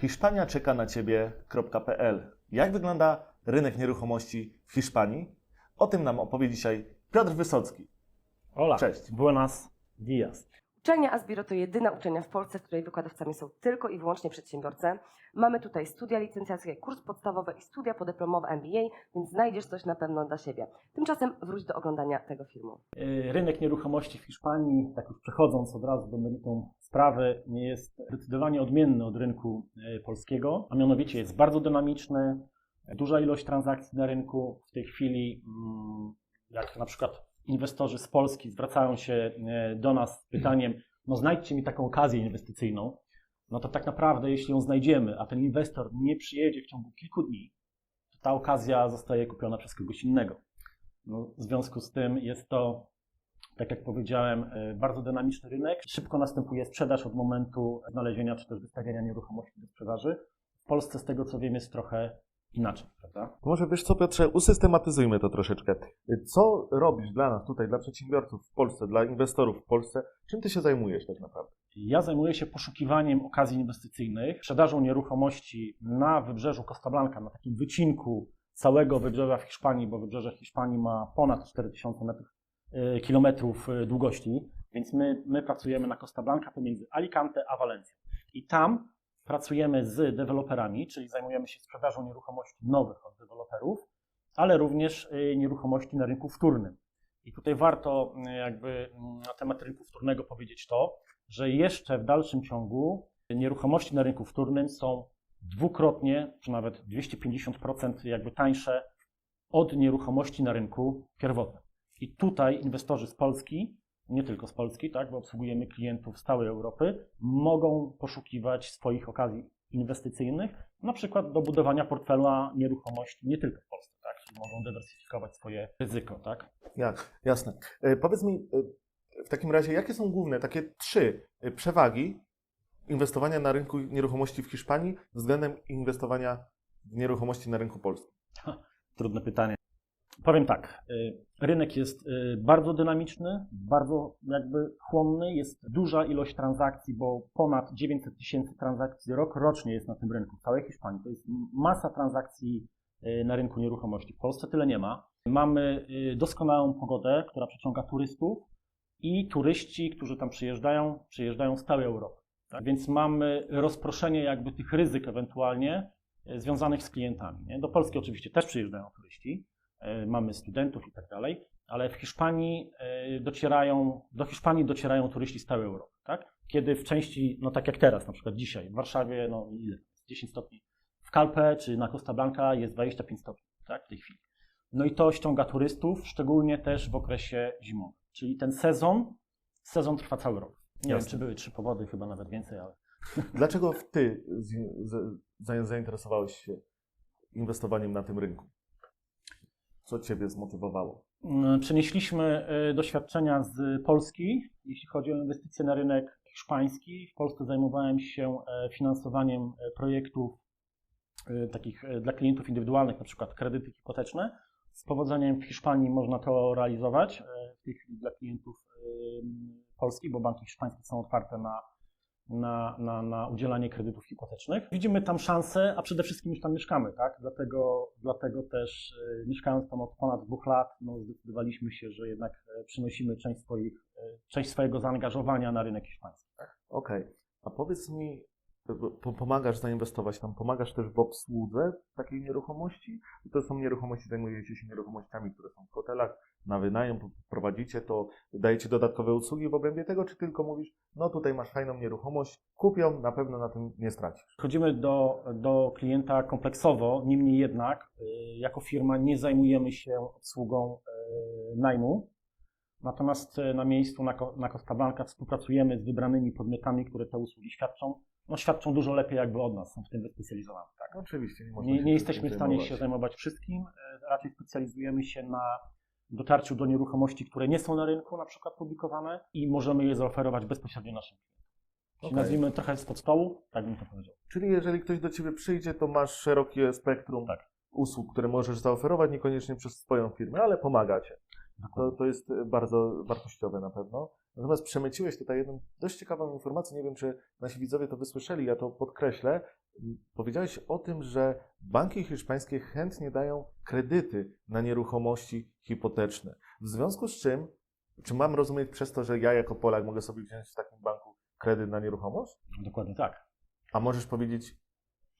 Hiszpania czeka na ciebie.pl. Jak wygląda rynek nieruchomości w Hiszpanii? O tym nam opowie dzisiaj Piotr Wysocki. Hola. Cześć. Buenas dias. Uczelnia Asbiro to jedyna uczelnia w Polsce, w której wykładowcami są tylko i wyłącznie przedsiębiorcy. Mamy tutaj studia licencjackie, kurs podstawowy i studia podyplomowe MBA, więc znajdziesz coś na pewno dla siebie. Tymczasem wróć do oglądania tego filmu. Y, Rynek nieruchomości w Hiszpanii, tak już przechodząc od razu do meritum sprawy, jest zdecydowanie odmienny od rynku y, polskiego, a mianowicie jest bardzo dynamiczny, duża ilość transakcji na rynku. W tej chwili, mm, jak na przykład inwestorzy z Polski zwracają się y, do nas z pytaniem, no znajdźcie mi taką okazję inwestycyjną, no to tak naprawdę, jeśli ją znajdziemy, a ten inwestor nie przyjedzie w ciągu kilku dni, to ta okazja zostaje kupiona przez kogoś innego. No, w związku z tym jest to, tak jak powiedziałem, e, bardzo dynamiczny rynek. Szybko następuje sprzedaż od momentu znalezienia czy też wystawienia nieruchomości do sprzedaży. W Polsce, z tego co wiem, jest trochę inaczej, prawda? To może wiesz co, Piotrze, usystematyzujmy to troszeczkę. Co robisz dla nas tutaj, dla przedsiębiorców w Polsce, dla inwestorów w Polsce? Czym ty się zajmujesz tak naprawdę? Ja zajmuję się poszukiwaniem okazji inwestycyjnych, sprzedażą nieruchomości na wybrzeżu Costa Blanca, na takim wycinku całego wybrzeża w Hiszpanii, bo wybrzeże Hiszpanii ma ponad 4000 metrów, e, kilometrów e, długości, więc my, my pracujemy na Costa Blanca pomiędzy Alicante a Valencją. I tam pracujemy z deweloperami, czyli zajmujemy się sprzedażą nieruchomości nowych od deweloperów, ale również e, nieruchomości na rynku wtórnym. I tutaj warto e, jakby mm, na temat rynku wtórnego powiedzieć to, że jeszcze w dalszym ciągu nieruchomości na rynku wtórnym są dwukrotnie, czy nawet 250% jakby tańsze od nieruchomości na rynku pierwotnym. I tutaj inwestorzy z Polski, nie tylko z Polski, tak, bo obsługujemy klientów z całej Europy, mogą poszukiwać swoich okazji inwestycyjnych, na przykład do budowania portfela nieruchomości nie tylko w Polsce, tak, czyli mogą dywersyfikować swoje ryzyko, tak. Jak? Jasne. E, powiedz mi e, w takim razie, jakie są główne takie trzy e, przewagi inwestowania na rynku nieruchomości w Hiszpanii względem inwestowania w nieruchomości na rynku polskim? Trudne pytanie. Powiem tak, y, rynek jest y, bardzo dynamiczny, bardzo jakby chłonny, jest duża ilość transakcji, bo ponad 900 tysięcy transakcji rok rocznie jest na tym rynku w całej Hiszpanii. To jest masa transakcji y, na rynku nieruchomości. W Polsce tyle nie ma. Mamy doskonałą pogodę, która przyciąga turystów i turyści, którzy tam przyjeżdżają, przyjeżdżają z całej Europy. Tak? Więc mamy rozproszenie jakby tych ryzyk ewentualnie związanych z klientami. Nie? Do Polski oczywiście też przyjeżdżają turyści, mamy studentów i tak dalej, ale w Hiszpanii e, docierają, do Hiszpanii docierają turyści z całej Europy, tak? Kiedy w części, no tak jak teraz, na przykład dzisiaj, w Warszawie, no ile? 10 stopni. W Calpe czy na Costa Blanca jest 25 stopni, tak? W tej chwili. No i to ściąga turystów, szczególnie też w okresie zimowym. Czyli ten sezon, sezon trwa cały rok. Nie Jasne. wiem, czy były trzy powody, chyba nawet więcej, ale Dlaczego ty z, z, za- zainteresowałeś się inwestowaniem na tym rynku? Co ciebie zmotywowało? Mm, Przenieśliśmy y, doświadczenia z Polski, jeśli chodzi o inwestycje na rynek hiszpański. W Polsce zajmowałem się e, finansowaniem e, projektów e, takich dla klientów indywidualnych, na przykład kredyty hipoteczne. Z powodzeniem w Hiszpanii można to realizować w tej chwili dla klientów e, Polski, bo banki hiszpańskie są otwarte na, na, na, na udzielanie kredytów hipotecznych. Widzimy tam szansę, a przede wszystkim już tam mieszkamy, tak? Dlatego, dlatego też e, mieszkając tam od ponad dwóch lat, no, zdecydowaliśmy się, że jednak e, przynosimy część, swoich, e, część swojego zaangażowania na rynek hiszpański. Tak? Okej, a powiedz mi, pomagasz zainwestować tam, pomagasz też w obsłudze takiej nieruchomości? To są nieruchomości, zajmujecie się nieruchomościami, które są w hotelach, na wynajem, prowadzicie to, dajecie dodatkowe usługi w obrębie tego, czy tylko mówisz, no tutaj masz fajną nieruchomość, kupią, na pewno na tym nie stracisz. Chodzimy do, do klienta kompleksowo, niemniej jednak y, jako firma nie zajmujemy się obsługą y, najmu. Natomiast y, na miejscu na, na Costa współpracujemy z wybranymi podmiotami, które te usługi świadczą. No, świadczą dużo lepiej jakby od nas, są w tym wyspecjalizowani. Tak? Oczywiście, nie Nie, nie jesteśmy w stanie się zajmować wszystkim, e, raczej specjalizujemy się na dotarciu do nieruchomości, które nie są na rynku na przykład publikowane i możemy je zaoferować bezpośrednio naszym klientom. Okej. nazwijmy trochę spod stołu, tak bym to powiedział. Czyli jeżeli ktoś do Ciebie przyjdzie, to masz szerokie spektrum Tak. usług, które możesz zaoferować, niekoniecznie przez swoją firmę, ale pomagacie. To, to jest bardzo wartościowe na pewno. Natomiast przemyciłeś tutaj jedną dość ciekawą informację, nie wiem czy nasi widzowie to wysłyszeli, ja to podkreślę, powiedziałeś o tym, że banki hiszpańskie chętnie dają kredyty na nieruchomości hipoteczne. W związku z czym, czy mam rozumieć przez to, że ja jako Polak mogę sobie wziąć w takim banku kredyt na nieruchomość? Dokładnie tak. A możesz powiedzieć,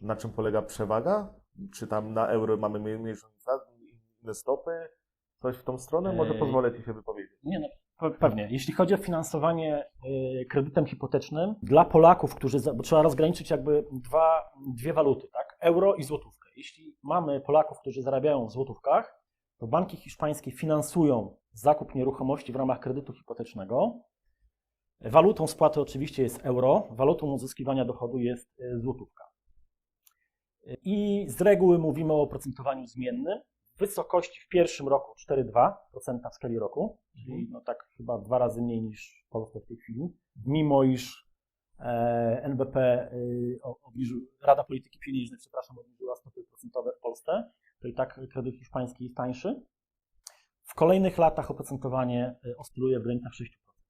na czym polega przewaga? Czy tam na euro mamy mniej- mniejszą inflację, inne stopy? Coś w tą stronę? Może pozwolę Ci się wypowiedzieć. Nie, no, pe- pewnie. Jeśli chodzi o finansowanie y, kredytem hipotecznym dla Polaków, którzy, bo trzeba rozgraniczyć jakby dwa, dwie waluty, tak? Euro i złotówkę. Jeśli mamy Polaków, którzy zarabiają w złotówkach, to banki hiszpańskie finansują zakup nieruchomości w ramach kredytu hipotecznego. Walutą spłaty oczywiście jest euro, walutą uzyskiwania dochodu jest y, złotówka. I z reguły mówimy o oprocentowaniu zmiennym wysokości w pierwszym roku 4,2% w skali roku, czyli no tak chyba dwa razy mniej niż w Polsce w tej chwili, mimo iż e, NBP y, obniżył, Rada Polityki Pieniężnej, przepraszam, obniżyła stopy procentowe w Polsce, to i tak kredyt hiszpański jest tańszy. W kolejnych latach oprocentowanie y, oscyluje w granicach 6%.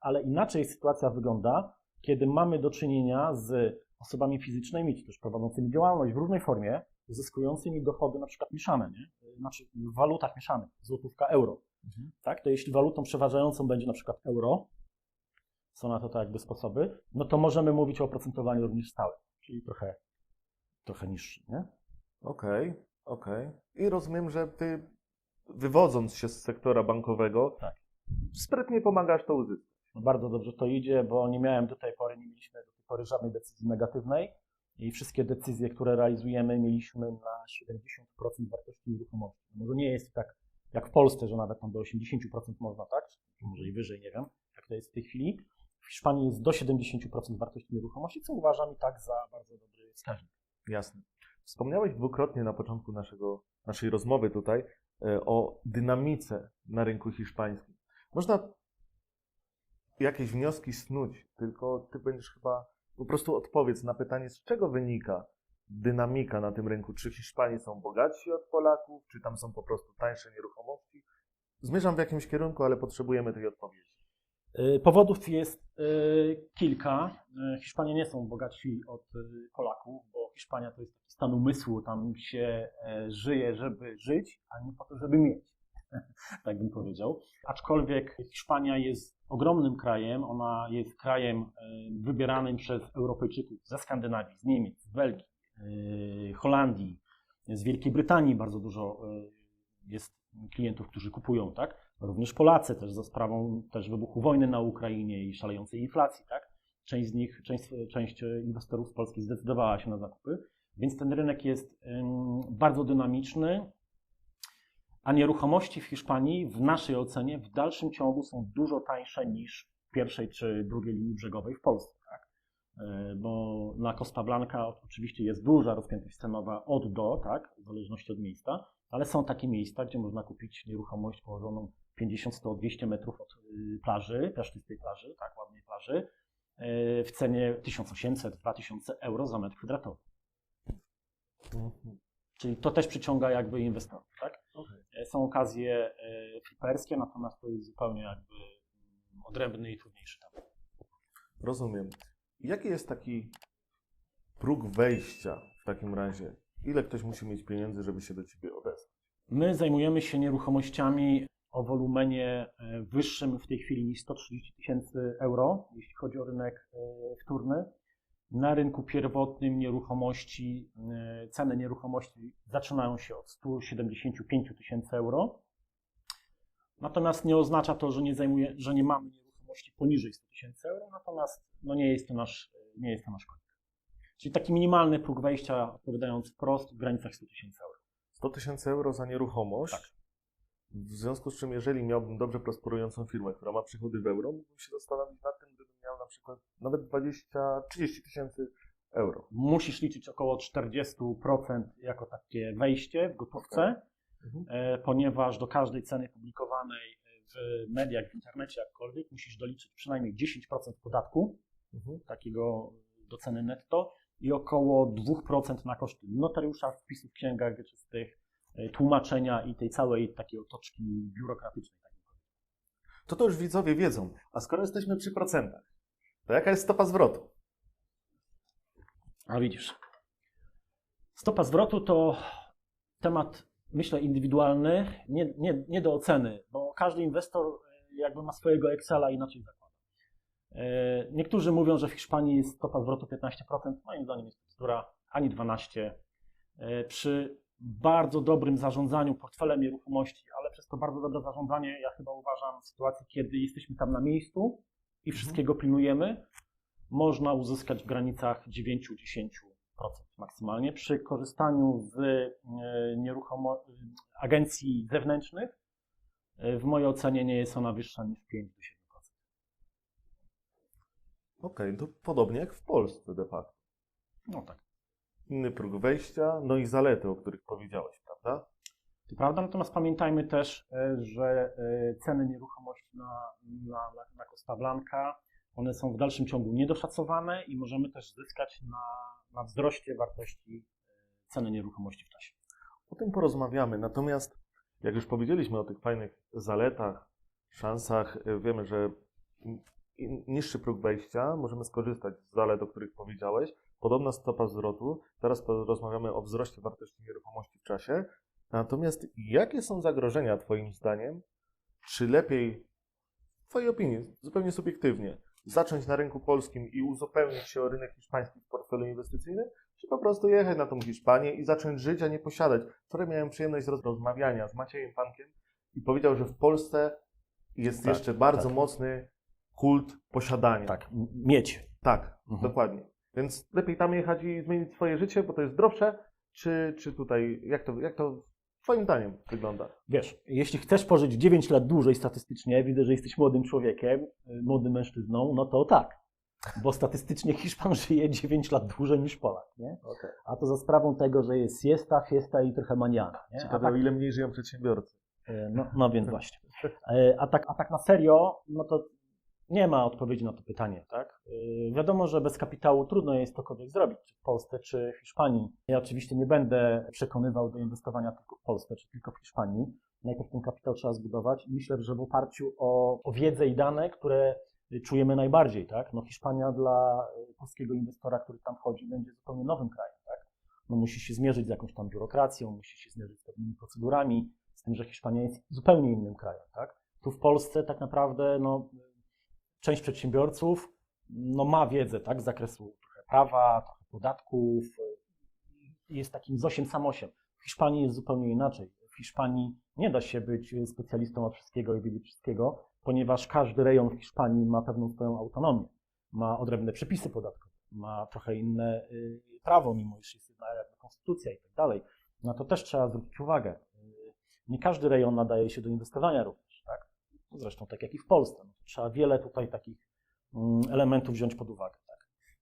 Ale inaczej sytuacja wygląda, kiedy mamy do czynienia z osobami fizycznymi, czy też prowadzącymi działalność w różnej formie, uzyskującymi dochody na przykład mieszane, nie? znaczy w walutach mieszanych, złotówka, euro. Tak? To jeśli walutą przeważającą będzie na przykład euro, są na to tak jakby sposoby, no to możemy mówić o oprocentowaniu również stałym, czyli trochę, trochę niższym. Nie? Okej, okej. I rozumiem, że Ty, wywodząc się z sektora bankowego, Tak. sprytnie pomagasz to uzyskać. No bardzo dobrze to idzie, bo nie miałem do tej pory, nie mieliśmy do tej pory żadnej decyzji negatywnej i wszystkie decyzje, które realizujemy, mieliśmy na 70% wartości nieruchomości. No Może nie jest tak jak w Polsce, że nawet tam do 80% można, tak? Czy Może i wyżej, nie wiem, jak to jest w tej chwili. W Hiszpanii jest do 70% wartości nieruchomości, co uważam i tak za bardzo dobry wskaźnik. Jasne. Wspomniałeś dwukrotnie na początku naszego, naszej rozmowy tutaj e, o dynamice na rynku hiszpańskim. Można jakieś wnioski snuć, tylko ty będziesz chyba po prostu odpowiedz na pytanie, z czego wynika dynamika na tym rynku. Czy Hiszpanie są bogatsi od Polaków, czy tam są po prostu tańsze nieruchomości? Zmierzam w jakimś kierunku, ale potrzebujemy tej odpowiedzi. Y, Powodów jest y, kilka. Y, Hiszpanie nie są bogatsi od Polaków, bo Hiszpania to jest taki stan umysłu, tam się e, żyje, żeby żyć, a nie po to, żeby mieć. tak bym powiedział. Aczkolwiek Hiszpania jest ogromnym krajem, ona jest krajem e, wybieranym przez Europejczyków ze Skandynawii, z Niemiec, z Belgii, y, Holandii, z Wielkiej Brytanii bardzo dużo y, jest klientów, którzy kupują, tak? Również Polacy też za sprawą też wybuchu wojny na Ukrainie i szalejącej inflacji, tak? Część z nich, część, część inwestorów z Polski zdecydowała się na zakupy, więc ten rynek jest bardzo dynamiczny, a nieruchomości w Hiszpanii w naszej ocenie w dalszym ciągu są dużo tańsze niż pierwszej czy drugiej linii brzegowej w Polsce, tak? E, Bo na Costa Blanca oczywiście jest duża rozpiętość cenowa od do, tak? W zależności od miejsca, ale są takie miejsca, gdzie można kupić nieruchomość położoną 50, 100, 200 metrów od y, plaży, piaszczystej plaży, tak, ładnej plaży, y, w cenie 1800-2000 euro za metr kwadratowy. Czyli to też przyciąga jakby inwestorów. E, Są okazje e, fliperskie, natomiast to jest zupełnie jakby odrębny i trudniejszy temat. Rozumiem. Jaki jest taki próg wejścia w takim razie? Ile ktoś musi mieć pieniędzy, żeby się do ciebie odezwać? My zajmujemy się nieruchomościami o wolumenie e, wyższym w tej chwili niż 130 tysięcy euro, jeśli chodzi o rynek e, wtórny. Na rynku pierwotnym nieruchomości, e, ceny nieruchomości zaczynają się od 175 tysięcy euro. Natomiast nie oznacza to, że nie, zajmuje, że nie mamy nieruchomości poniżej 100 tysięcy euro, natomiast no nie, jest to nasz, nie jest to nasz koniec. Czyli taki minimalny próg wejścia, odpowiadając wprost, w granicach 100 tysięcy euro. 100 tysięcy euro za nieruchomość. Tak. W związku z czym, jeżeli miałbym dobrze prosperującą firmę, która ma przychody w euro, mógłbym się zastanowić nad tym, gdybym miał na przykład nawet 20-30 tysięcy euro. musisz liczyć około 40% jako takie wejście w gotówce, Mhm. e, ponieważ do każdej ceny publikowanej w mediach, w internecie, jakkolwiek, musisz doliczyć przynajmniej 10% podatku, Mhm. takiego do ceny netto i około 2% na koszty notariusza, wpisów w księgach wieczystych, e, tłumaczenia i tej całej takiej otoczki biurokratycznej. To to już widzowie wiedzą. A skoro jesteśmy przy procentach, to jaka jest stopa zwrotu? A widzisz, Stopa zwrotu to temat, myślę, indywidualny, nie, nie, nie do oceny, bo każdy inwestor e, jakby ma swojego Excela inaczej zakłada. E, Niektórzy mówią, że w Hiszpanii jest stopa zwrotu 15%, moim zdaniem jest bzdura, ani 12%. E, Przy bardzo dobrym zarządzaniu portfelem nieruchomości, ale przez to bardzo dobre zarządzanie, ja chyba uważam, w sytuacji, kiedy jesteśmy tam na miejscu i wszystkiego pilnujemy, można uzyskać w granicach 9-10% maksymalnie. Przy korzystaniu z e, nieruchomo- agencji zewnętrznych, e, w mojej ocenie nie jest ona wyższa niż 5-7%. Okej, to podobnie jak w Polsce de facto. No tak. Inny próg wejścia, no i zalety, o których powiedziałeś, prawda? To prawda, natomiast pamiętajmy też, e, że e, ceny nieruchomości na, na, na, Costa Blanca, one są w dalszym ciągu niedoszacowane i możemy też zyskać na, na wzroście wartości e, ceny nieruchomości w czasie. O tym porozmawiamy. Natomiast, jak już powiedzieliśmy o tych fajnych zaletach, szansach, wiemy, że niższy próg wejścia, możemy skorzystać z zalet, o których powiedziałeś. Podobna stopa zwrotu. Teraz porozmawiamy o wzroście wartości nieruchomości w czasie. Natomiast jakie są zagrożenia, Twoim zdaniem? Czy lepiej, w Twojej opinii, zupełnie subiektywnie, zacząć na rynku polskim i uzupełnić się o rynek hiszpański w portfelu inwestycyjnym, czy po prostu jechać na tą Hiszpanię i zacząć żyć, a nie posiadać? Wczoraj miałem przyjemność roz- rozmawiania z Maciejem Pankiem i powiedział, że w Polsce jest Tak, jeszcze bardzo tak. mocny kult posiadania. Tak, mieć. Tak, Mhm. dokładnie. Więc lepiej tam jechać i zmienić swoje życie, bo to jest zdrowsze, czy, czy tutaj, jak to, jak to Twoim zdaniem wygląda? Wiesz, jeśli chcesz pożyć 9 lat dłużej statystycznie, widzę, że jesteś młodym człowiekiem, y, młodym mężczyzną, no to tak. Bo statystycznie Hiszpan żyje 9 lat dłużej niż Polak, nie? Okay. A to za sprawą tego, że jest siesta, fiesta i trochę maniana, nie? Ciekawe, tak, ile mniej żyją przedsiębiorcy. E, No, no więc właśnie. E, A tak, a tak na serio, no to nie ma odpowiedzi na to pytanie, tak? E, Wiadomo, że bez kapitału trudno jest cokolwiek zrobić, czy w Polsce, czy w Hiszpanii. Ja oczywiście nie będę przekonywał do inwestowania tylko w Polsce, czy tylko w Hiszpanii. Najpierw ten kapitał trzeba zbudować myślę, że w oparciu o, o wiedzę i dane, które czujemy najbardziej, tak? No Hiszpania dla polskiego inwestora, który tam wchodzi, będzie zupełnie nowym krajem, tak? No musi się zmierzyć z jakąś tam biurokracją, musi się zmierzyć z pewnymi procedurami, z tym, że Hiszpania jest zupełnie innym krajem, tak? Tu w Polsce tak naprawdę no, część przedsiębiorców no, ma wiedzę tak, z zakresu prawa, trochę podatków, jest takim z 8 sam 8. W Hiszpanii jest zupełnie inaczej. W Hiszpanii nie da się być specjalistą od wszystkiego i wiedzieć wszystkiego, ponieważ każdy rejon w Hiszpanii ma pewną swoją autonomię. Ma odrębne przepisy podatkowe, ma trochę inne y, prawo, mimo iż jest jedna konstytucja i tak dalej. Na to też trzeba zwrócić uwagę. Y, Nie każdy rejon nadaje się do inwestowania również? Zresztą tak jak i w Polsce. No, trzeba wiele tutaj takich mm, elementów wziąć pod uwagę. Tak?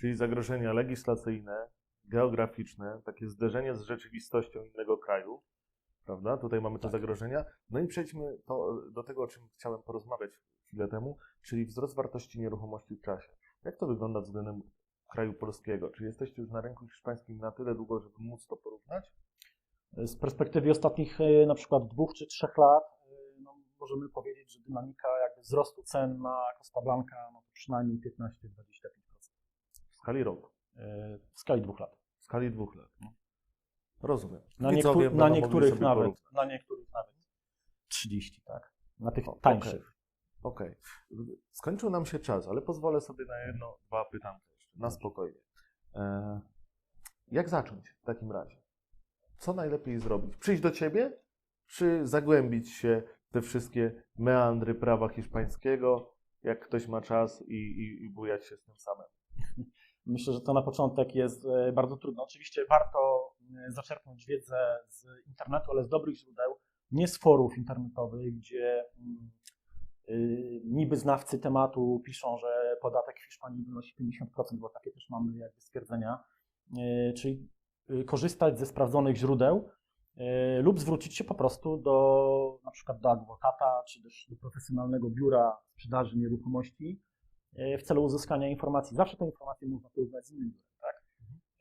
Czyli zagrożenia legislacyjne, geograficzne, takie zderzenie z rzeczywistością innego kraju, prawda? Tutaj mamy te Tak. zagrożenia. No i przejdźmy to, do tego, o czym chciałem porozmawiać chwilę temu, czyli wzrost wartości nieruchomości w czasie. Jak to wygląda względem kraju polskiego? Czy jesteście już na rynku hiszpańskim na tyle długo, żeby móc to porównać? Z perspektywy ostatnich e, na przykład dwóch czy trzech lat e, możemy powiedzieć, że dynamika jakby wzrostu cen na Costa Blanca no, to przynajmniej 15-25%. W skali roku, E, W skali dwóch lat. w skali dwóch lat. No. Rozumiem. Na, Widzowie niektó- będą na niektórych nawet, porównać. na niektórych nawet 30, tak? Na tych O, okej. tańszych. Okej. Skończył nam się czas, ale pozwolę sobie na jedno, dwa pytanka jeszcze, na spokojnie. E, jak zacząć w takim razie? Co najlepiej zrobić? Przyjść do ciebie, czy zagłębić się te wszystkie meandry prawa hiszpańskiego, jak ktoś ma czas i, i, i bujać się z tym samym? Myślę, że to na początek jest e, bardzo trudne. Oczywiście warto e, zaczerpnąć wiedzę z internetu, ale z dobrych źródeł, nie z forów internetowych, gdzie mm, y, niby znawcy tematu piszą, że podatek w Hiszpanii wynosi 50%, bo takie też mamy jakby stwierdzenia. E, Czyli korzystać ze sprawdzonych źródeł e, lub zwrócić się po prostu do na przykład do adwokata, czy też do profesjonalnego biura sprzedaży nieruchomości, e, w celu uzyskania informacji. Zawsze te informacje można porównać z innym biurem, tak?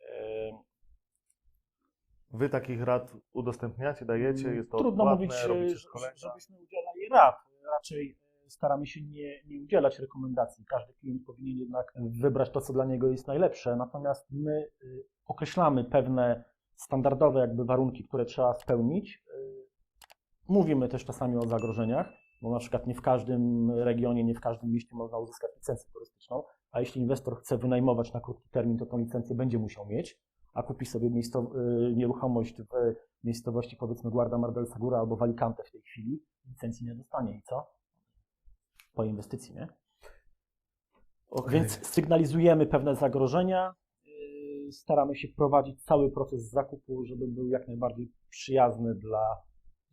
E, Wy takich rad udostępniacie, dajecie? Jest to Trudno odpłatne, mówić, żebyśmy udzielali rad. Raczej e, staramy się nie, nie udzielać rekomendacji. Każdy klient powinien jednak wybrać to, co dla niego jest najlepsze. Natomiast my określamy pewne standardowe jakby warunki, które trzeba spełnić. Y, Mówimy też czasami o zagrożeniach, bo na przykład nie w każdym regionie, nie w każdym mieście można uzyskać licencję turystyczną, a jeśli inwestor chce wynajmować na krótki termin, to tą licencję będzie musiał mieć, a kupi sobie miejsco, y, nieruchomość w miejscowości powiedzmy Guarda del Segura albo w Alicante w tej chwili, licencji nie dostanie i co? Po inwestycji, nie? Okej. Więc sygnalizujemy pewne zagrożenia, staramy się prowadzić cały proces zakupu, żeby był jak najbardziej przyjazny dla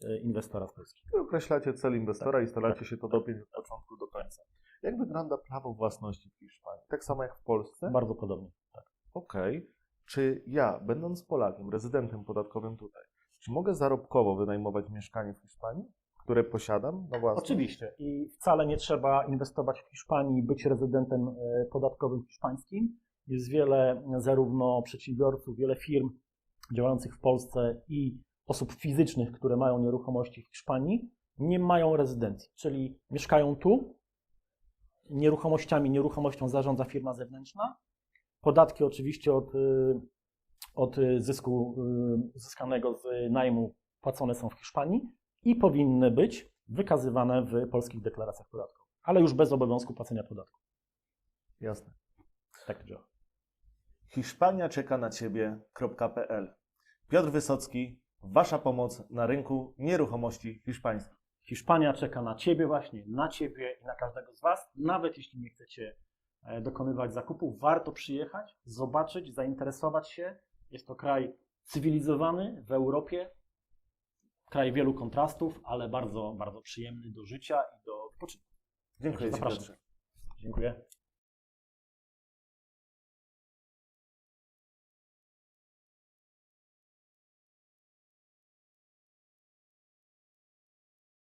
yy, inwestora Polski. Wy określacie cel inwestora i staracie tak. się to dopiąć od początku do końca. Jak wygląda prawo własności w Hiszpanii? Tak samo jak w Polsce? Bardzo podobnie. Tak. Okej. Czy ja, będąc Polakiem, rezydentem podatkowym tutaj, czy mogę zarobkowo wynajmować mieszkanie w Hiszpanii, które posiadam na własność? Oczywiście i wcale nie trzeba inwestować w Hiszpanii, być rezydentem e, podatkowym hiszpańskim. Jest wiele zarówno przedsiębiorców, wiele firm działających w Polsce i osób fizycznych, które mają nieruchomości w Hiszpanii, nie mają rezydencji, czyli mieszkają tu, nieruchomościami, nieruchomością zarządza firma zewnętrzna. Podatki oczywiście od, y, od zysku y, uzyskanego z najmu płacone są w Hiszpanii i powinny być wykazywane w polskich deklaracjach podatkowych, ale już bez obowiązku płacenia podatku. Jasne. Tak działa. Hiszpania czeka na ciebie.pl Piotr Wysocki, Wasza pomoc na rynku nieruchomości hiszpańskich. Hiszpania czeka na Ciebie właśnie, na Ciebie i na każdego z Was. Nawet jeśli nie chcecie e, dokonywać zakupów, warto przyjechać, zobaczyć, zainteresować się. Jest to kraj cywilizowany w Europie, kraj wielu kontrastów, ale bardzo, bardzo przyjemny do życia i do wypoczynku. Dziękuję Zapraszam. Dziękuję.